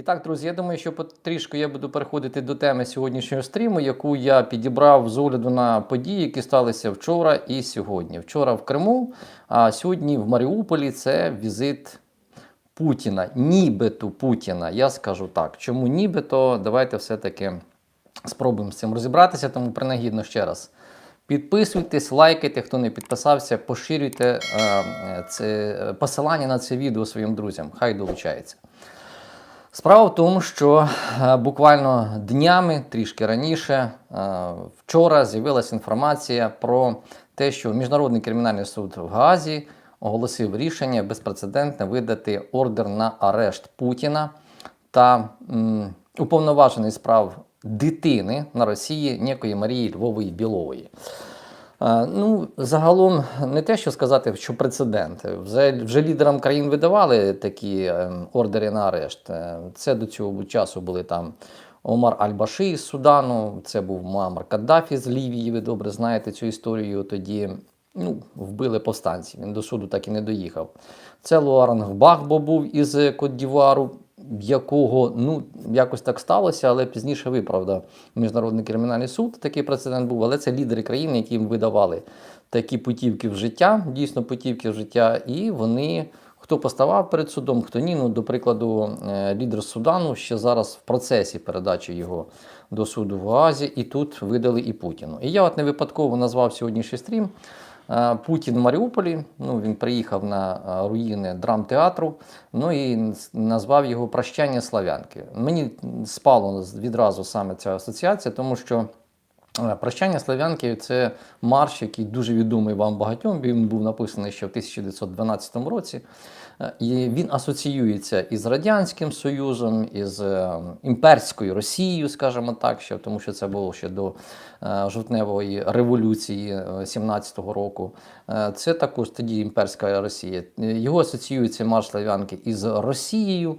І так, друзі, я думаю, що потрішку я буду переходити до теми сьогоднішнього стріму, яку я підібрав з огляду на події, які сталися вчора і сьогодні. Вчора в Криму, а сьогодні в Маріуполі це візит Путіна, нібито Путіна. Я скажу так. Чому нібито? Давайте все-таки спробуємо з цим розібратися, тому принагідно ще раз. Підписуйтесь, лайкайте, хто не підписався, поширюйте е, е, це посилання на це відео своїм друзям. Хай долучається. Справа в тому, що е, буквально днями, трішки раніше, е, вчора з'явилася інформація про те, що Міжнародний кримінальний суд в Гаазі оголосив рішення безпрецедентне видати ордер на арешт Путіна та уповноважений справ дитини на Росії некої Марії Львової Білової. Ну, загалом не те, що сказати, що прецедент. Вже, вже лідерам країн видавали такі е, ордери на арешт. Е, Це до цього часу були там Омар Аль-Башир з Судану, це був Муаммар Каддафі з Лівії. Ви добре знаєте цю історію. Тоді ну, вбили повстанців. Він до суду так і не доїхав. Це Луаранг Багбо був із Кот-Дівуару, якого ну якось так сталося, але пізніше виправдав Міжнародний кримінальний суд. Такий прецедент був. Але це лідери країни, які їм видавали такі путівки в життя, дійсно путівки в життя, і вони. Хто поставав перед судом, хто ні. Ну, до прикладу, е, лідер Судану ще зараз в процесі передачі його до суду в Гаазі, і тут видали і Путіну. І я от не випадково назвав сьогоднішній стрім Путін в Маріуполі. Ну, він приїхав на е, руїни драмтеатру, ну і назвав його Прощання славянки. Мені спало відразу саме ця асоціація, тому що. Е, Прощання славянки це марш, який дуже відомий вам багатьом. Він був написаний ще в 1912 році. Е, І він асоціюється із Радянським Союзом, із е, імперською Росією, скажімо так, ще, тому що це було ще до е, жовтневої революції е, 17-го року. Це також тоді імперська Росія. Його асоціюється марш славянки із Росією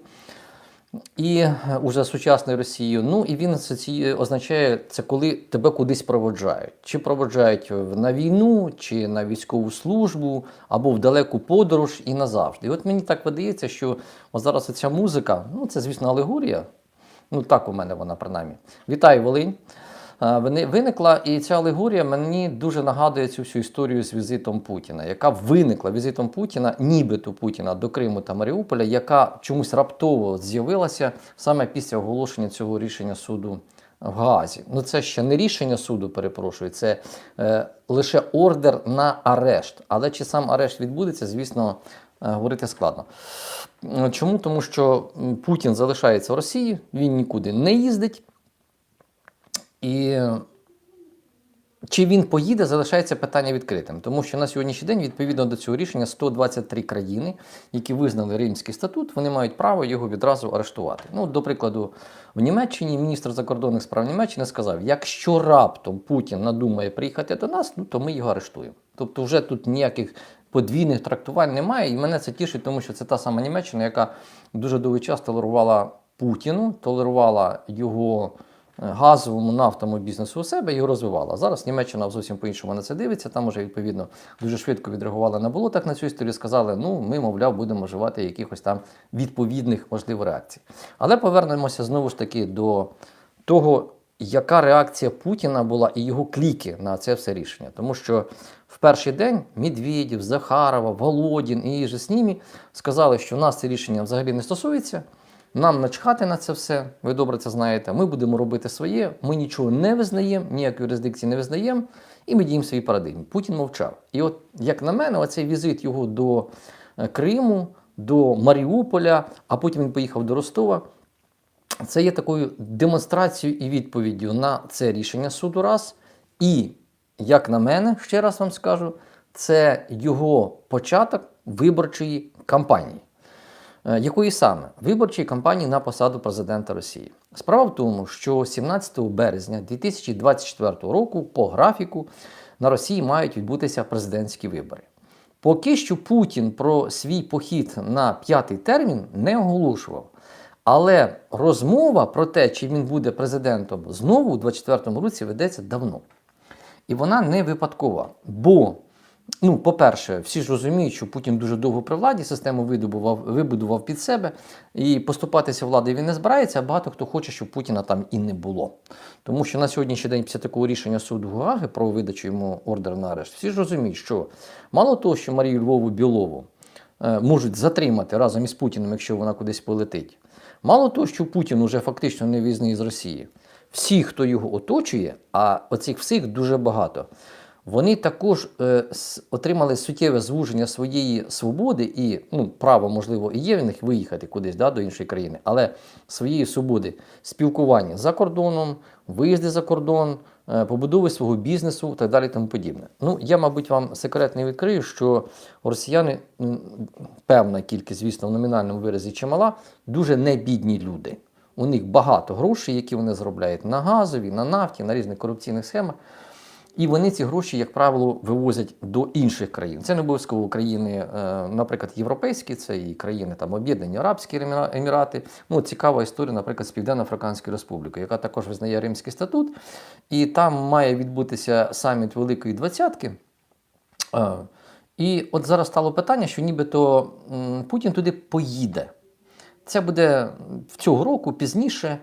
і е, уже сучасною Росією. Ну і він асоціює, означає це, коли тебе кудись проводжають. Чи проводжають на війну, чи на військову службу, або в далеку подорож і назавжди. І от мені так видається, що зараз ця музика, ну це, звісно, алегорія. Ну так у мене вона принаймні. Вітаю, Волинь. Виникла і ця алегорія мені дуже нагадує цю всю історію з візитом Путіна, яка виникла візитом Путіна, нібито Путіна до Криму та Маріуполя, яка чомусь раптово з'явилася саме після оголошення цього рішення суду в Гаазі. Ну це ще не рішення суду, перепрошую, це е, лише ордер на арешт. Але чи сам арешт відбудеться, звісно, е, говорити складно. Чому? Тому що Путін залишається в Росії, він нікуди не їздить. І чи він поїде, залишається питання відкритим, тому що на сьогоднішній день, відповідно до цього рішення, 123 країни, які визнали Римський статут, вони мають право його відразу арештувати. Ну, до прикладу, в Німеччині міністр закордонних справ Німеччини сказав: якщо раптом Путін надумає приїхати до нас, ну то ми його арештуємо. Тобто, вже тут ніяких подвійних трактувань немає, і мене це тішить, тому що це та сама Німеччина, яка дуже довгий час толерувала Путіну, толерувала його газовому нафтовому бізнесу у себе його розвивала. Зараз Німеччина зовсім по-іншому на це дивиться. Там уже відповідно дуже швидко відреагували на болотах на цю історію. Сказали, ну ми, мовляв, будемо вживати якихось там відповідних можливо реакцій. Але повернемося знову ж таки до того, яка реакція Путіна була і його кліки на це все рішення. Тому що в перший день Медведєв, Захарова, Володін і же з ними сказали, що в нас це рішення взагалі не стосується. Нам начхати на це все, ви добре це знаєте. Ми будемо робити своє, ми нічого не визнаємо, ніякої юрисдикції не визнаємо, і ми діємо свої парадигмі. Путін мовчав. І от, як на мене, оцей візит його до е, Криму, до Маріуполя, а потім він поїхав до Ростова. Це є такою демонстрацією і відповіддю на це рішення суду раз. І, як на мене, ще раз вам скажу, це його початок виборчої кампанії. Е, Якої саме виборчої кампанії на посаду президента Росії? Справа в тому, що 17 березня 2024 року по графіку на Росії мають відбутися президентські вибори. Поки що Путін про свій похід на п'ятий термін не оголошував. Але розмова про те, чи він буде президентом знову у 2024 році, ведеться давно. І вона не випадкова. Бо Ну, по-перше, всі ж розуміють, що Путін дуже довго при владі, систему видобував, вибудував під себе, і поступатися владою він не збирається, а багато хто хоче, щоб Путіна там і не було. Тому що на сьогоднішній день, після такого рішення суду Гааги про видачу йому ордер на арешт, всі ж розуміють, що мало того, що Марію Львову Білову е, можуть затримати разом із Путіним, якщо вона кудись полетить. Мало того, що Путін уже фактично не візний з Росії. Всі, хто його оточує, а оцих всіх дуже багато. Вони також е, отримали суттєве звуження своєї свободи і ну, право, можливо, і є в них виїхати кудись да, до іншої країни, але своєї свободи спілкування за кордоном, виїзди за кордон, е, побудови свого бізнесу так далі. Тому подібне. Ну, я, мабуть, вам секрет не відкрию, що росіяни, певна кількість, звісно, в номінальному виразі чимала, дуже небідні люди. У них багато грошей, які вони заробляють на газові, на нафті, на різних корупційних схемах. І вони ці гроші, як правило, вивозять до інших країн. Це не обов'язково країни, е, наприклад, європейські, це і країни там Об'єднані Арабські Еміра- Емірати. Ну, цікава історія, наприклад, з Південно-Африканської Республіки, яка також визнає Римський статут. І там має відбутися саміт Великої Двадцятки. Е, І от зараз стало питання, що нібито Путін туди поїде. Це буде в цього року пізніше.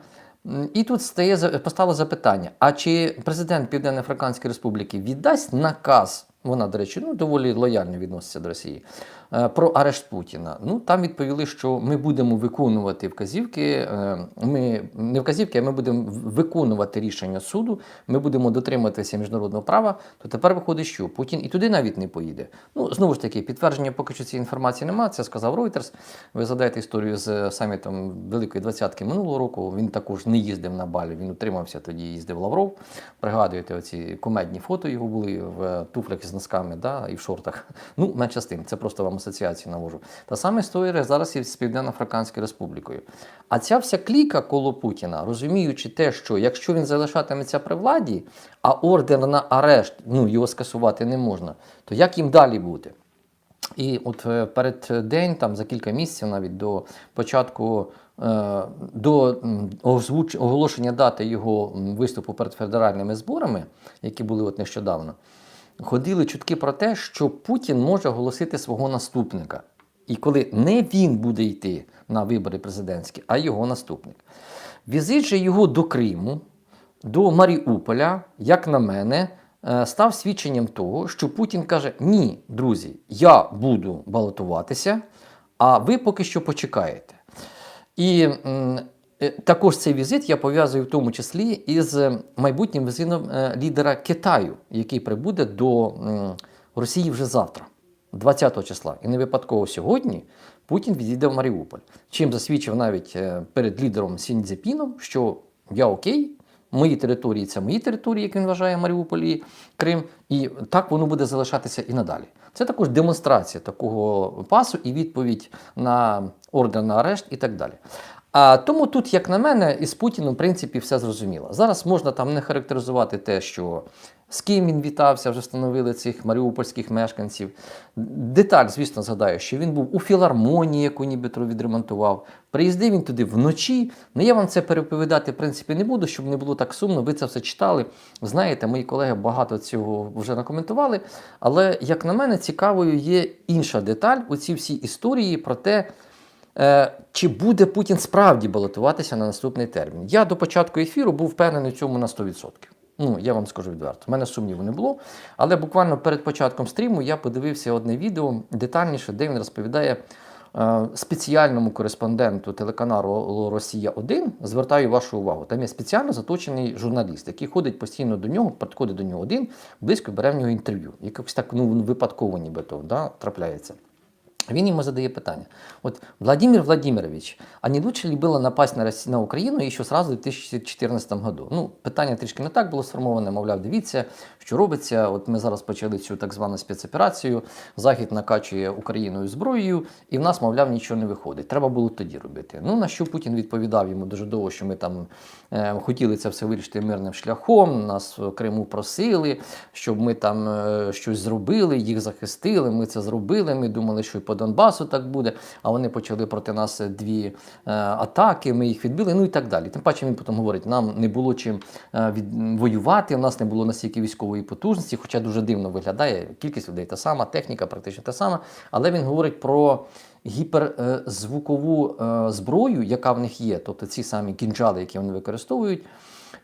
І тут стає постало запитання: а чи президент Південно-Африканської Республіки віддасть наказ? Вона, до речі, ну доволі лояльно відноситься до Росії. Е, Про арешт Путіна. Ну там відповіли, що ми будемо виконувати вказівки. е, Ми не вказівки, а ми будемо виконувати рішення суду. Ми будемо дотримуватися міжнародного права. То тепер виходить, що Путін і туди навіть не поїде. Ну знову ж таки, підтвердження поки що цієї інформації немає. Це сказав Reuters. Ви згадаєте історію з самітом Великої Двадцятки минулого року. Він також не їздив на Балі. Він утримався тоді. Їздив Лавров. Пригадуєте, оці комедні фото його були в туфлях з носками, да, і в шортах. Ну, менше з тим, це просто вам асоціацію навожу. Та саме історія зараз і з Південно-Африканською Республікою. А ця вся кліка коло Путіна, розуміючи те, що якщо він залишатиметься при владі, а ордер на арешт, ну його скасувати не можна, то як їм далі бути? І от е, перед день, там за кілька місяців, навіть до початку е, до оголошення дати його виступу перед федеральними зборами, які були от нещодавно, ходили чутки про те, що Путін може оголосити свого наступника. І коли не він буде йти на вибори президентські, а його наступник. Візит же його до Криму, до Маріуполя, як на мене, е, став свідченням того, що Путін каже: Ні, друзі, я буду балотуватися, а ви поки що почекаєте. І також цей візит я пов'язую в тому числі із е, майбутнім візитом е, лідера Китаю, який прибуде до Росії вже завтра, 20 числа. І не випадково сьогодні Путін відійде в Маріуполь. Чим засвідчив навіть е, перед лідером Сіньцзепіном, що я окей. Мої території це мої території, як він вважає Маріуполь і Крим, і так воно буде залишатися і надалі. Це також демонстрація такого пасу і відповідь на ордер на арешт і так далі. А тому тут, як на мене, із Путіним, в принципі, все зрозуміло. Зараз можна там не характеризувати те, що з ким він вітався, вже встановили цих маріупольських мешканців. Деталь, звісно, згадаю, що він був у філармонії, яку нібито відремонтував. Приїздив він туди вночі. Ну я вам це переповідати, в принципі, не буду, щоб не було так сумно. Ви це все читали. Знаєте, мої колеги багато цього вже накоментували. Але, як на мене, цікавою є інша деталь у цій всій історії про те, Чи буде Путін справді балотуватися на наступний термін? Я до початку ефіру був впевнений в цьому на 100%. Ну, я вам скажу відверто. У мене сумніву не було. Але буквально перед початком стріму я подивився одне відео детальніше, де він розповідає е, спеціальному кореспонденту телеканалу Росія 1 Звертаю вашу увагу. Там є спеціально заточений журналіст, який ходить постійно до нього, підходить до нього один, близько бере в нього інтерв'ю. Якось так ну, випадково нібито да, трапляється. Він йому задає питання. Вот, Владимир Владимирович, а не лучше ли было напасть на, Россию, на Україну еще сразу в 2014 году? Ну, питання трішки не так було сформоване, мовляв, дивіться, що робиться. От ми зараз почали цю так звану спецоперацію, Захід накачує Україною зброєю, і в нас, мовляв, нічого не виходить. Треба було тоді робити. Ну, на що Путін відповідав йому дуже довго, що ми там е, хотіли це все вирішити мирним шляхом, нас в Криму просили, щоб ми там е, щось зробили, їх захистили, ми це зробили, ми думали, що і Донбасу так буде, а вони почали проти нас дві е, атаки, ми їх відбили, ну і так далі. Тим паче він потім говорить, нам не було чим е, воювати, у нас не було настільки військової потужності, хоча дуже дивно виглядає, кількість людей та сама, техніка практично та сама, але він говорить про гіперзвукову е, зброю, яка в них є, тобто ці самі кінжали, які вони використовують.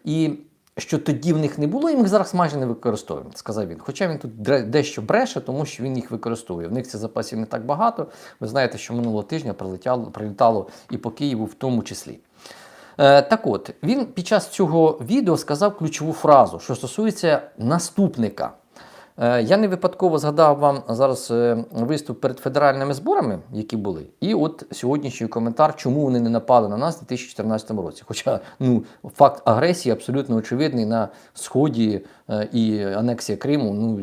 І що тоді в них не було, і ми їх зараз майже не використовуємо, сказав він. Хоча він тут дещо бреше, тому що він їх використовує. В них цих запасів не так багато. Ви знаєте, що минулого тижня прилетяло, прилітало і по Києву в тому числі. Е, так от, він під час цього відео сказав ключову фразу, що стосується наступника. Е, Я не випадково згадав вам зараз е, виступ перед федеральними зборами, які були, і от сьогоднішній коментар, чому вони не напали на нас у 2014 році. Хоча ну, факт агресії абсолютно очевидний на сході е, і анексія Криму. Ну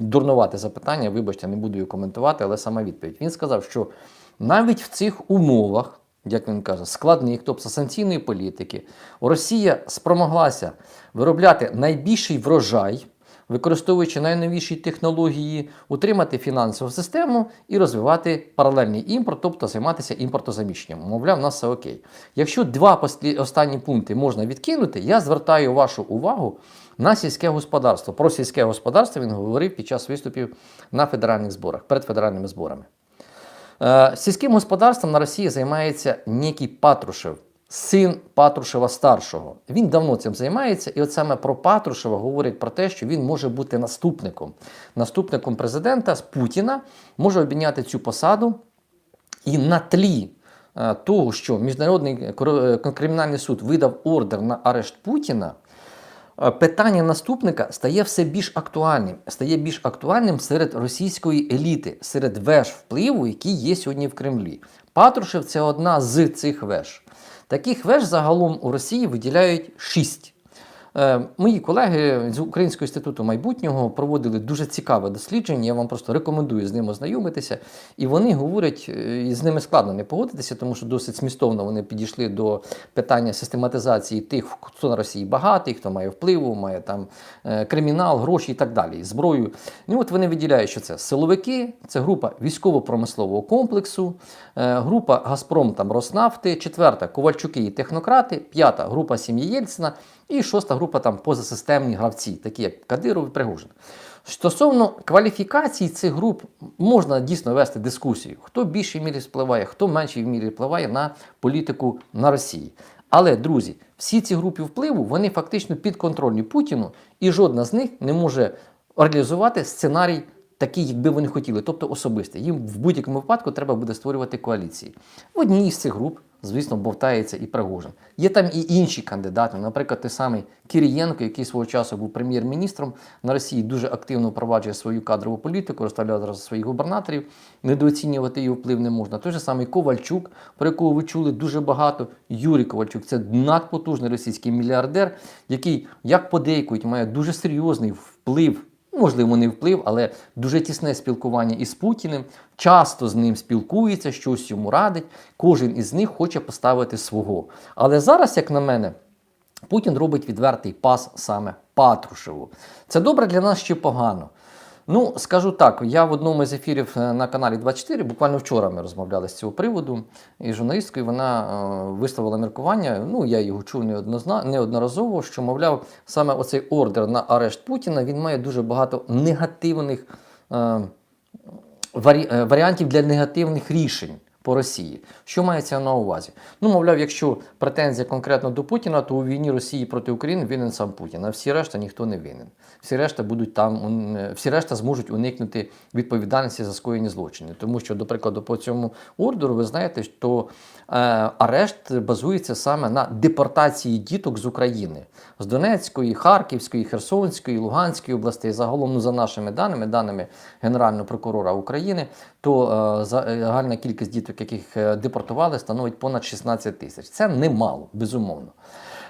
дурнувате запитання. Вибачте, не буду його коментувати, але сама відповідь. Він сказав, що навіть в цих умовах як він каже, складних, тобто санкційної політики, Росія спромоглася виробляти найбільший врожай, використовуючи найновіші технології, утримати фінансову систему і розвивати паралельний імпорт, тобто займатися імпортозаміщенням. Мовляв, у нас все окей. Якщо два останні пункти можна відкинути, я звертаю вашу увагу на сільське господарство. Про сільське господарство він говорив під час виступів на федеральних зборах, перед федеральними зборами. Е, Сільським господарством на Росії займається некий Патрушев, син Патрушева старшого. Він давно цим займається, і от саме про Патрушева говорять про те, що він може бути наступником. Наступником президента з Путіна може обійняти цю посаду і на тлі е, того, що Міжнародний е, кримінальний суд видав ордер на арешт Путіна. Е, Питання наступника стає все більш актуальним, стає більш актуальним серед російської еліти, серед веж впливу, які є сьогодні в Кремлі. Патрушев це одна з цих веж. Таких веж загалом у Росії виділяють 6. Мої колеги з Українського інституту майбутнього проводили дуже цікаве дослідження. Я вам просто рекомендую з ним ознайомитися. І вони говорять, е, і з ними складно не погодитися, тому що досить змістовно вони підійшли до питання систематизації тих, хто на Росії багатий, хто має впливу, має там е, кримінал, гроші і так далі, зброю. Ну от вони виділяють, що це силовики, це група військово-промислового комплексу, е, група Газпром там Роснафти, четверта Ковальчуки і технократи, п'ята група сім'ї Єльцина. І шоста група там позасистемні гравці, такі як Кадиров і Пригожин. Стосовно кваліфікацій цих груп можна дійсно вести дискусію, хто в мірі впливає, хто в меншій мірі впливає на політику на Росії. Але, друзі, всі ці групи впливу вони фактично підконтрольні Путіну, і жодна з них не може реалізувати сценарій такий, якби вони хотіли, тобто особистий. Їм в будь-якому випадку треба буде створювати коаліції. В одній із цих груп, звісно, бовтається і Пригожин. Є там і інші кандидати, наприклад, той самий Кирієнко, який свого часу був прем'єр-міністром на Росії, дуже активно впроваджує свою кадрову політику, розставляє зараз своїх губернаторів. Недооцінювати його вплив не можна. Той же самий Ковальчук, про якого ви чули дуже багато. Юрій Ковальчук це надпотужний російський мільярдер, який, як подейкують, має дуже серйозний вплив можливо, не вплив, але дуже тісне спілкування із Путіним, часто з ним спілкується, щось йому радить. Кожен із них хоче поставити свого. Але зараз, як на мене, Путін робить відвертий пас саме Патрушеву. Це добре для нас чи погано? Ну, скажу так, я в одному з ефірів е, на каналі 24, буквально вчора ми розмовляли з цього приводу, і журналісткою вона е, висловила міркування, ну я його чув неодноразово, що, мовляв, саме оцей ордер на арешт Путіна він має дуже багато негативних е, варі, е, варіантів для негативних рішень. По Росії, що мається на увазі? Ну, мовляв, якщо претензія конкретно до Путіна, то у війні Росії проти України винен сам Путін, а всі решта ніхто не винен. Всі решта будуть там, е, всі решта зможуть уникнути відповідальності за скоєні злочини. Тому що, до прикладу, по цьому ордеру, ви знаєте, що е, арешт базується саме на депортації діток з України, з Донецької, Харківської, Херсонської, Луганської областей. Загалом, ну, за нашими даними, даними Генерального прокурора України, то е, за- е, загальна кількість діток, яких е, депортували, становить понад 16 тисяч. Це немало, безумовно.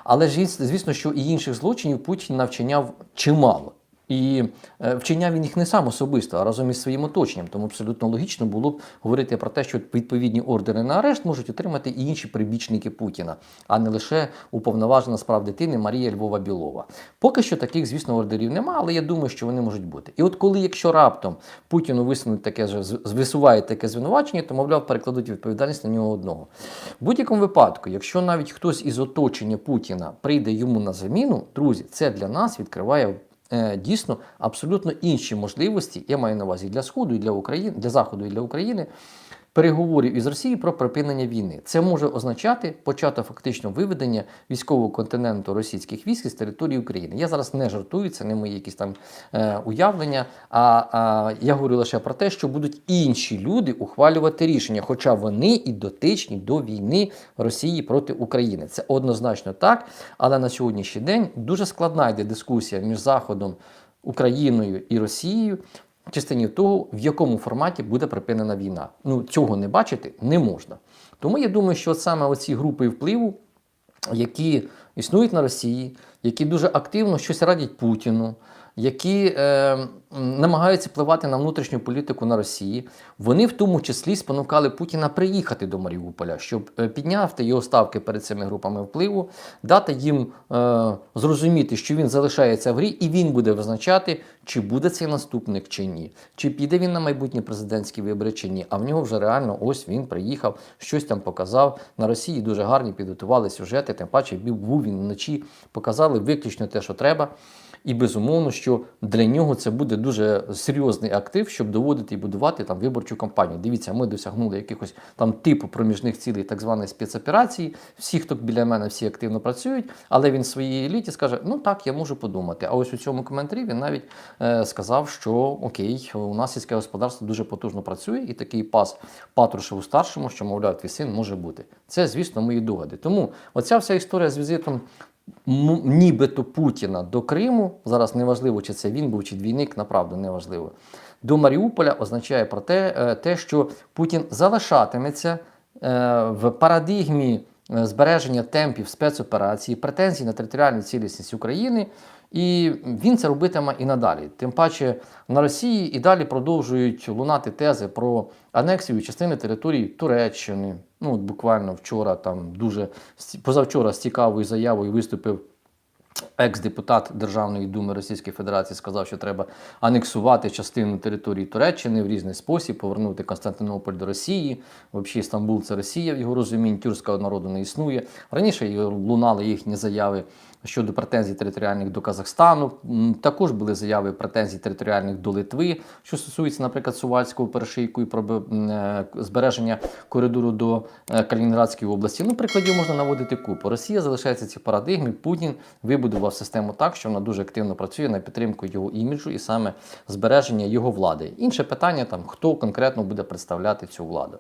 Але ж звісно, що і інших злочинів Путін навчиняв чимало. І е, вчиняв він їх не сам особисто, а разом із своїм оточенням. Тому абсолютно логічно було б говорити про те, що відповідні ордери на арешт можуть отримати і інші прибічники Путіна, а не лише уповноважена справ дитини Марія Львова Білова. Поки що таких, звісно, ордерів немає, але я думаю, що вони можуть бути. І от коли, якщо раптом Путіну висунуть таке ж висувають таке звинувачення, то мовляв перекладуть відповідальність на нього одного. В будь-якому випадку, якщо навіть хтось із оточення Путіна прийде йому на заміну, друзі, це для нас відкриває дійсно абсолютно інші можливості. Я маю на увазі для Сходу і для України, для Заходу і для України. Переговорів із Росією про припинення війни. Це може означати початок фактично виведення військового континенту російських військ з території України. Я зараз не жартую, це не мої якісь там е, уявлення. А, а я говорю лише про те, що будуть інші люди ухвалювати рішення, хоча вони і дотичні до війни Росії проти України. Це однозначно так. Але на сьогоднішній день дуже складна йде дискусія між Заходом, Україною і Росією. Частині того, в якому форматі буде припинена війна. Ну, цього не бачити не можна. Тому я думаю, що саме оці групи впливу, які існують на Росії, які дуже активно щось радять Путіну, які е, намагаються впливати на внутрішню політику на Росії, вони в тому числі спонукали Путіна приїхати до Маріуполя, щоб е, підняти його ставки перед цими групами впливу, дати їм е, зрозуміти, що він залишається в грі, і він буде визначати, чи буде цей наступник чи ні, чи піде він на майбутні президентські вибори чи ні. А в нього вже реально ось він приїхав, щось там показав. На Росії дуже гарні підготували сюжети, тим паче був він вночі, показали виключно те, що треба. І безумовно, що для нього це буде дуже серйозний актив, щоб доводити і будувати там виборчу кампанію. Дивіться, ми досягнули якихось там типу проміжних цілей так званої спецоперації. Всі, хто біля мене, всі активно працюють, але він в своїй еліті скаже: ну так, я можу подумати. А ось у цьому коментарі він навіть е, сказав, що окей, у нас сільське господарство дуже потужно працює, і такий пас Патрушеву старшому, що мовляв, твій син може бути. Це, звісно, мої догадки. Тому оця вся історія з візитом нібито Путіна до Криму, зараз неважливо, чи це він був, чи двійник, направду неважливо. До Маріуполя означає про те, е, те що Путін залишатиметься е, в парадигмі е, збереження темпів спецоперації, претензій на територіальну цілісність України. І він це робитиме і надалі. Тим паче на Росії і далі продовжують лунати тези про анексію частини території Туреччини. Ну, от буквально вчора там дуже позавчора з цікавою заявою виступив екс-депутат Державної думи Російської Федерації сказав, що треба анексувати частину території Туреччини в різний спосіб, повернути Константинополь до Росії. Взагалі, Стамбул це Росія в його розумінні, тюркського народу не існує. Раніше лунали їхні заяви щодо претензій територіальних до Казахстану. Також були заяви претензій територіальних до Литви, що стосується, наприклад, Сувальського перешийку і про е, збереження коридору до е, Калінінградської області. Ну, прикладів можна наводити купу. Росія залишається в цій парадигмі. Путін вибудував систему так, що вона дуже активно працює на підтримку його іміджу і саме збереження його влади. Інше питання там, хто конкретно буде представляти цю владу.